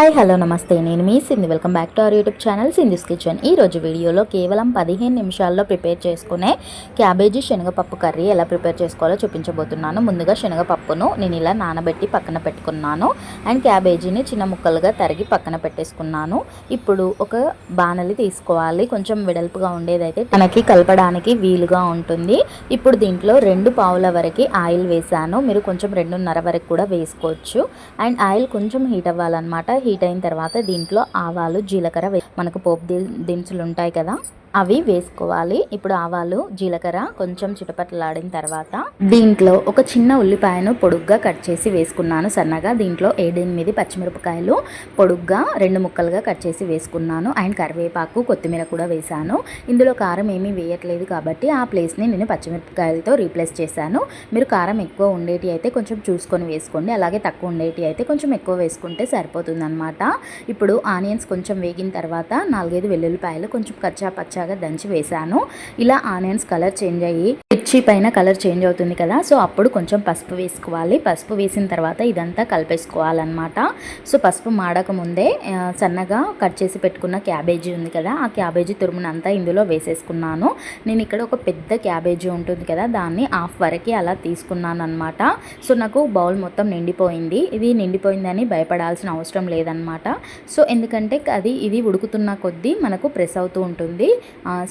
Hi hello నమస్తే. నేను మీ Sindhu. Welcome back to our YouTube channel Sindhu's kitchen. ఈ రోజు వీడియోలో కేవలం పదిహేను నిమిషాల్లో ప్రిపేర్ చేసుకునే క్యాబేజీ శనగపప్పు కర్రీ ఎలా ప్రిపేర్ చేసుకోవాలో చూపించబోతున్నాను. ముందుగా శనగపప్పును నేను ఇలా నానబెట్టి పక్కన పెట్టుకున్నాను. అండ్ క్యాబేజీని చిన్న ముక్కలుగా తరిగి పక్కన పెట్టేసుకున్నాను. ఇప్పుడు ఒక బాణలి తీసుకోవాలి. కొంచెం వెడల్పుగా ఉండేదైతే మనకి కలపడానికి వీలుగా ఉంటుంది. ఇప్పుడు దీంట్లో రెండు పావుల వరకు ఆయిల్ వేసాను మీరు కొంచెం రెండున్నర వరకు కూడా వేసుకోవచ్చు. అండ్ ఆయిల్ కొంచెం హీట్ అవ్వాలన్నమాట. హీట్ అయిన తర్వాత దీంట్లో ఆవాలు జీలకర్ర మనకు పోపు దినుసులు ఉంటాయి కదా అవి వేసుకోవాలి. ఇప్పుడు ఆవాలు జీలకర్ర కొంచెం చిటపటలాడిన తర్వాత దీంట్లో ఒక చిన్న ఉల్లిపాయను పొడుగ్గా కట్ చేసి వేసుకున్నాను సన్నగా. దీంట్లో ఏడెనిమిది పచ్చిమిరపకాయలు పొడుగ్గా రెండు ముక్కలుగా కట్ చేసి వేసుకున్నాను. అండ్ కరివేపాకు కొత్తిమీర కూడా వేశాను. ఇందులో కారం ఏమీ వేయట్లేదు కాబట్టి ఆ ప్లేస్ని నేను పచ్చిమిరపకాయలతో రీప్లేస్ చేశాను. మీరు కారం ఎక్కువ ఉండేటి అయితే కొంచెం చూసుకొని వేసుకోండి. అలాగే తక్కువ ఉండేటి అయితే కొంచెం ఎక్కువ వేసుకుంటే సరిపోతుందన్నమాట. ఇప్పుడు ఆనియన్స్ కొంచెం వేగిన తర్వాత నాలుగైదు వెల్లుల్లిపాయలు కొంచెం కచ్చా పచ్చా పచ్చాగా దంచి వేశాను. ఇలా ఆనియన్స్ కలర్ చేంజ్ అయ్యి మిర్చి పైన కలర్ చేంజ్ అవుతుంది కదా. సో అప్పుడు కొంచెం పసుపు వేసుకోవాలి. పసుపు వేసిన తర్వాత ఇదంతా కలిపేసుకోవాలన్నమాట. సో పసుపు మాడక ముందే సన్నగా కట్ చేసి పెట్టుకున్న క్యాబేజీ ఉంది కదా. ఆ క్యాబేజీ తురుమునంతా ఇందులో వేసేసుకున్నాను. నేను ఇక్కడ ఒక పెద్ద క్యాబేజీ ఉంటుంది కదా. దాన్ని హాఫ్ వరకు అలా తీసుకున్నాను అనమాట సో నాకు బౌల్ మొత్తం నిండిపోయింది. ఇది నిండిపోయిందని భయపడాల్సిన అవసరం లేదనమాట సో ఎందుకంటే అది ఇది ఉడుకుతున్న కొద్దీ మనకు ప్రెస్ అవుతూ ఉంటుంది.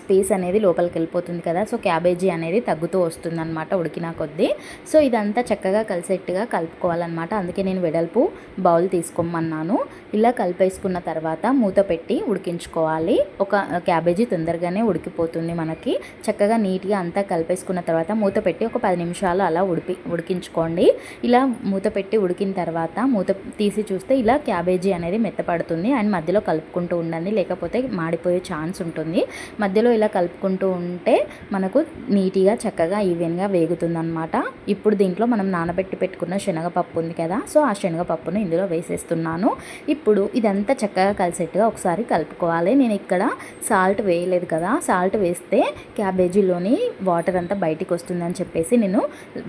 స్పేస్ అనేది లోపలికి వెళ్ళిపోతుంది కదా. సో క్యాబేజీ అనేది తగ్గు వస్తుంది వస్తుందన్నమాట ఉడికిన కొద్దీ. సో ఇదంతా చక్కగా కలిసేట్టుగా కలుపుకోవాలన్నమాట. అందుకే నేను వెడల్పు బౌల్ తీసుకోమన్నాను. ఇలా కలిపేసుకున్న తర్వాత మూత పెట్టి ఉడికించుకోవాలి. ఒక క్యాబేజీ తొందరగానే ఉడికిపోతుంది మనకి. చక్కగా నీట్గా అంతా కలిపేసుకున్న తర్వాత మూత పెట్టి ఒక పది నిమిషాలు అలా ఉడిపి ఉడికించుకోండి. ఇలా మూత పెట్టి ఉడికిన తర్వాత మూత తీసి చూస్తే ఇలా క్యాబేజీ అనేది మెత్తపడుతుంది. అండ్ మధ్యలో కలుపుకుంటూ ఉండండి. లేకపోతే మాడిపోయే ఛాన్స్ ఉంటుంది. మధ్యలో ఇలా కలుపుకుంటూ ఉంటే మనకు నీట్గా చక్కగా ఈవెన్గా వేగుతుంది అనమాట ఇప్పుడు దీంట్లో మనం నానబెట్టి పెట్టుకున్న శనగపప్పు ఉంది కదా సో ఆ శనగపప్పును ఇందులో వేసేస్తున్నాను. ఇప్పుడు ఇదంతా చక్కగా కలిసేట్టుగా ఒకసారి కలుపుకోవాలి. నేను ఇక్కడ సాల్ట్ వేయలేదు కదా సాల్ట్ వేస్తే క్యాబేజీలోని వాటర్ అంతా బయటికి వస్తుందని చెప్పేసి నేను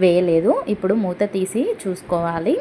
వేయలేదు. ఇప్పుడు మూత తీసి చూసుకోవాలి.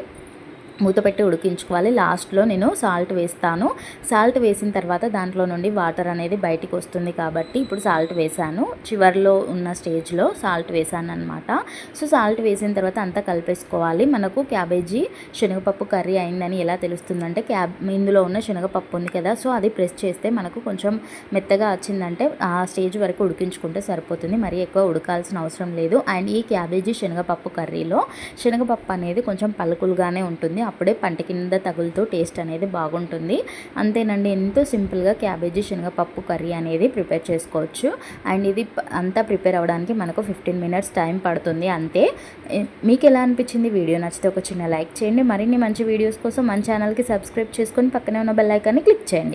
మూత పెట్టి ఉడికించుకోవాలి. లాస్ట్లో నేను సాల్ట్ వేస్తాను. సాల్ట్ వేసిన తర్వాత దాంట్లో నుండి వాటర్ అనేది బయటికి వస్తుంది కాబట్టి ఇప్పుడు సాల్ట్ వేసాను. చివర్లో ఉన్న స్టేజ్లో సాల్ట్ వేసాను అనమాట సో సాల్ట్ వేసిన తర్వాత అంతా కలిపేసుకోవాలి. మనకు క్యాబేజీ శనగపప్పు కర్రీ అయిందని ఎలా తెలుస్తుందంటే క్యాబ్ ఇందులో ఉన్న శనగపప్పు ఉంది కదా సో అది ప్రెస్ చేస్తే మనకు కొంచెం మెత్తగా వచ్చిందంటే ఆ స్టేజ్ వరకు ఉడికించుకుంటే సరిపోతుంది. మరీ ఎక్కువ ఉడకాల్సిన అవసరం లేదు. అండ్ ఈ క్యాబేజీ శనగపప్పు కర్రీలో శనగపప్పు అనేది కొంచెం పలుకులుగానే ఉంటుంది. అప్పుడే పంట కింద తగులుతూ టేస్ట్ అనేది బాగుంటుంది. అంతేనండి ఎంతో సింపుల్గా క్యాబేజీ శనగపప్పు కర్రీ అనేది ప్రిపేర్ చేసుకోవచ్చు. అండ్ ఇది అంతా ప్రిపేర్ అవ్వడానికి మనకు ఫిఫ్టీన్ మినిట్స్ టైం పడుతుంది అంతే. మీకు ఎలా అనిపించింది వీడియో? నచ్చితే ఒక చిన్న లైక్ చేయండి. మరిన్ని మంచి వీడియోస్ కోసం మన ఛానల్కి సబ్స్క్రైబ్ చేసుకొని పక్కనే ఉన్న బెల్ ఐకాన్ని క్లిక్ చేయండి.